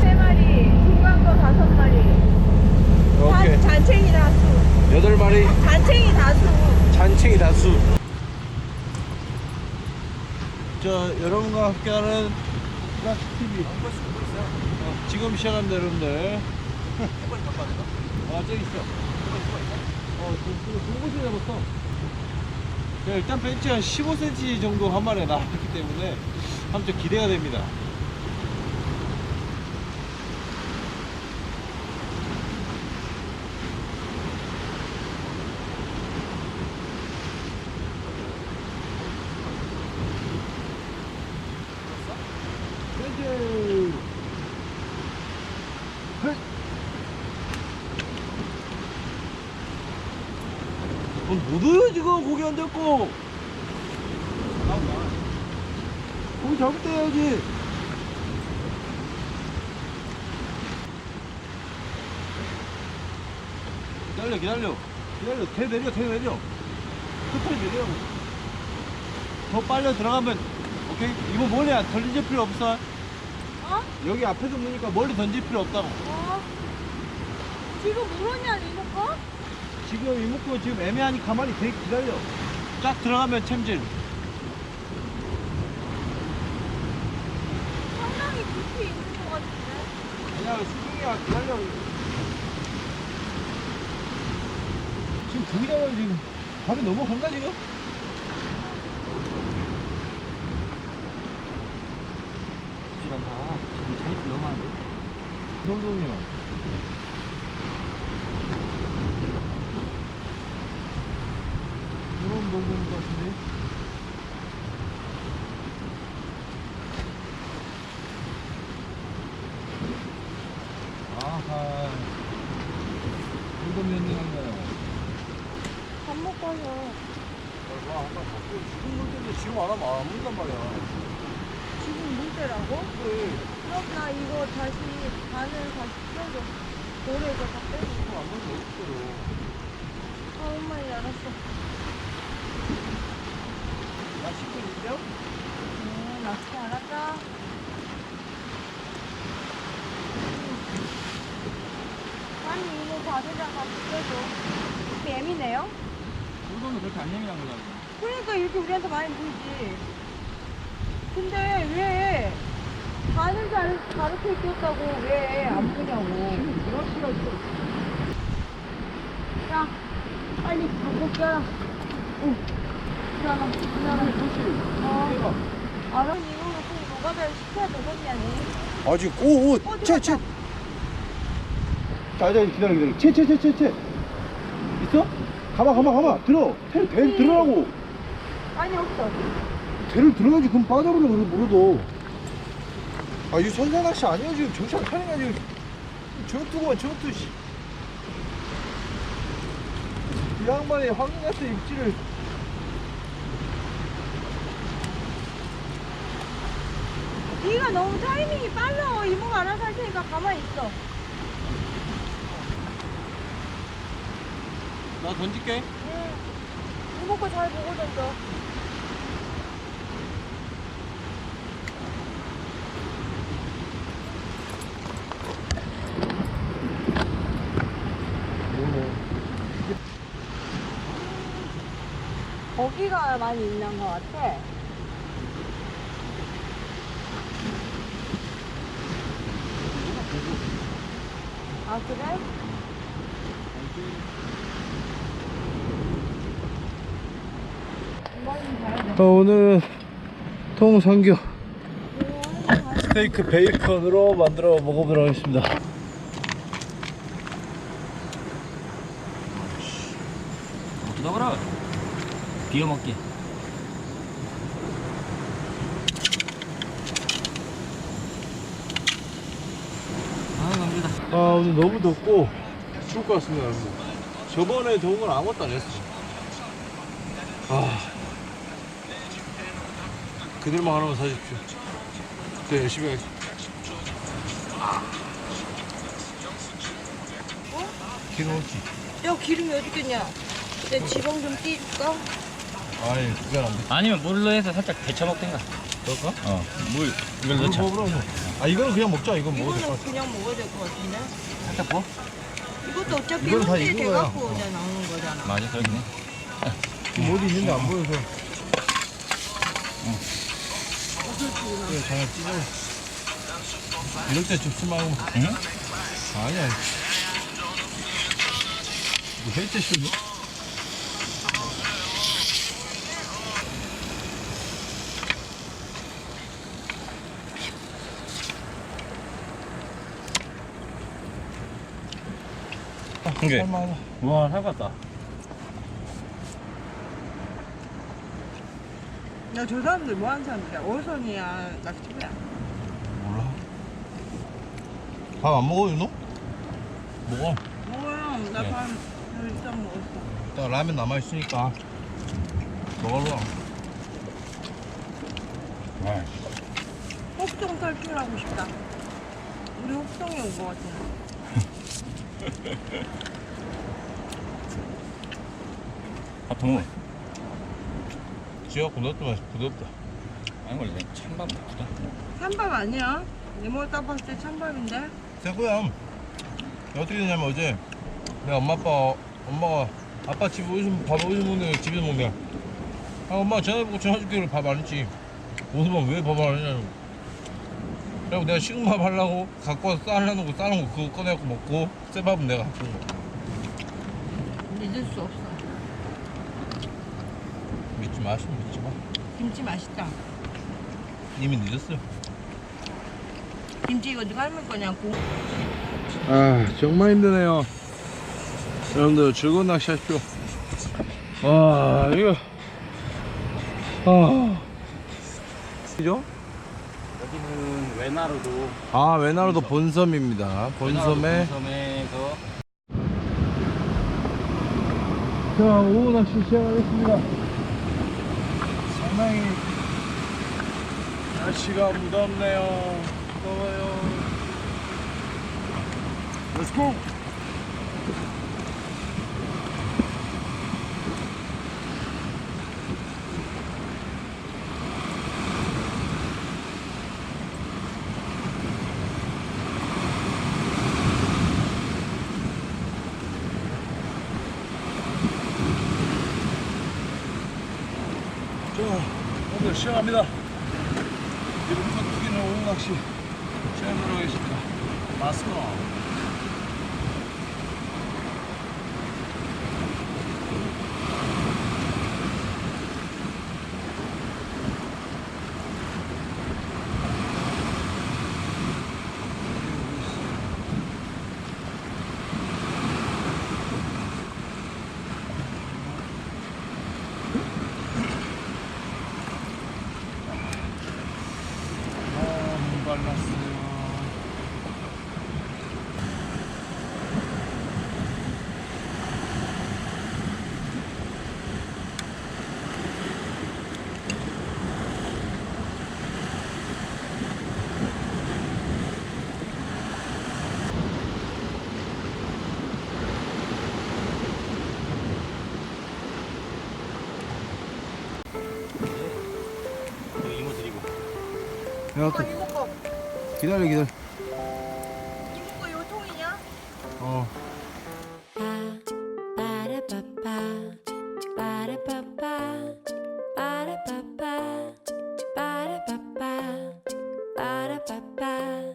빼주는 거예요. 세 마리, 중간 거 다섯 마리. 오케이. 다, 잔챙이 다수. 여덟 마리 잔챙이 다수. 잔챙이 다수. 저 여러분과 함께하는 플라스 TV. 어, 지금 시작합니다, 여러분들. 아, 저기 있어. 어, 그, 그, 그 잡았어. 자, 일단 벤치 한 15cm 정도 한 마리가 나왔기 때문에 아무튼 기대가 됩니다. 벤치! 헐! 오요 지금. 고기 안 잡고. 고기 잡을 때 해야지. 기다려 기다려. 기다려. 대 내려 대 내려. 끝에 내려. 더 빨려 들어가면. 오케이? 이거 뭐냐? 던질 필요 없어? 어? 여기 앞에서 보니까 멀리 던질 필요 없다고. 어? 지금 물었냐, 이모거? 지금 이목구 지금 애매하니 가만히 대 기다려 쫙 들어가면 챔질 상당히 깊이 있는 것 같은데. 아니야 수중이야 기다려 지금 저기다가 지금 밥이 넘어간다 지금? 시간다. 지금 자이프 너무 안 돼. 정동이 요 이런 정도인 것 같은데 아하 이거 면능한 거야 밥 와서. 와 아까 자꾸 지금 물 때인데 지금 안 하면 안 문단 말이야 지금 물 때라고? 그래 그럼 나 이거 다시 반을 다시 껴줘. 고래에서 다. 지금 안 문면 어떡해요 아, 엄마이 알았어. 나 씻고 있죠? 네, 낚시 알았다. 아니, 이거 바지랑 같이 껴줘. 예민 해요? 물건은 그렇게 안 예민한 거잖아. 그러니까 이렇게 우리한테 많이 보이지. 근데 왜 반을 잘 가르쳐 줬다고 왜 안 보냐고. 야, 빨리 갖고 껴. 응. 기다려, 기다려. 어. 아, 그럼 이거 꼭 노가다를 시켜야 되겠냐니. 아 지금 오오 어디 채 갔다? 채. 자, 자 기다려 기다려. 채채채채 채. 있어? 가마 가마 가마 들어. 대, 대 들어라고. 아니, 없어. 대를 들어야지 그럼 빠져버려 그래 물어도. 아 이거 선상 낚시 아니야 지금 정신 안 차리냐 지금. 전투구만 전투 씨. 이 양반이 황금 같은 입질을. 네가 너무 타이밍이 빨라. 이모가 알아서 할 테니까 가만히 있어. 나 던질게. 응. 이모 거잘 보고 던져. 거기가 많이 있는 것 같아. 아 그래? 어, 오늘은 통삼겹 스테이크 베이컨으로 만들어 먹어보도록 하겠습니다. 어쩌다 그래? 비워 먹기. 아. 아 오늘 너무 덥고 추울 것 같습니다 여러분. 저번에 더운 건 아무것도 안 했어. 아 그들만 하나만 사십시오. 네 열심히 하겠습니다. 기름 없지? 야 기름이 어디 있겠냐? 내 지방 좀 띄줄까? 아니 그건 안 돼. 아니면 물로 해서 살짝 데쳐 먹든가. 그럴까? 어, 물 이걸 이거 넣자. 먹으라고. 아 이거는 그냥 먹자. 이건 먹어도 될것 이거는 같아. 그냥 먹어야 될 것 같은데. 살짝 부어? 이것도 어차피 이건 다 혼질 익은 거야. 돼갖고 어. 이제 나오는 거잖아. 맞아, 해. 지금 어디 있는데 안 보여서. 그래 잘 찢어. 이럴 때 줍지 말고. 응? 아니야. 뭐 해체? 이게. 할만하다. 와, 살았다. 야, 저 사람들 뭐 하는 사람들이야? 어선이야, 낚시부야. 몰라. 밥 안 먹어 윤호? 먹어. 뭐야, 나 네. 밥 일단 먹었어. 이따 라면 남아 있으니까 먹으러 와. 아, 혹성 탈출하고 싶다. 우리 혹성에 온 것 같아. 밥더 먹어. 지가 부럽다 부럽다. 아니, 원래 찬밥 먹거든. 찬밥 아니야? 네모 딱 봤을 때 찬밥인데? 세구야. 어떻게 되냐면 어제 내가 엄마 아빠 엄마가 아빠 집 어디서 밥 어디서 먹냐 집에서 먹냐. 아 엄마 전화해보고 전화줄게 밥안 했지. 오늘만 왜밥 안 했냐고. 그리고 내가 식은 밥 하려고 갖고 와서 거 싸는 거 그거 꺼내갖고 먹고 쇠밥은 내가 갖고 온 거. 믿을 수 없어. 믿지 마시면 믿지 마. 김치 맛있다. 이미 늦었어요. 김치 이거 누가 삶을 거냐고. 아 정말 힘드네요 여러분들 즐거운 낚시 하십시오 와 이거 아 그죠? 여기는 외나루도. 아 외나루도 본섬입니다 본섬에 본섬에서 자 오후 낚시 시작하겠습니다 상당히 날씨가 무덥네요. 무더워요. Let's 자, 오늘 시작합니다. 이름부터 튀기는 오후 낚시 시작하도록 하겠습니다. 마스코. 아, 문 발랐어요. 여기 이모 드리고. 야, 이거 이거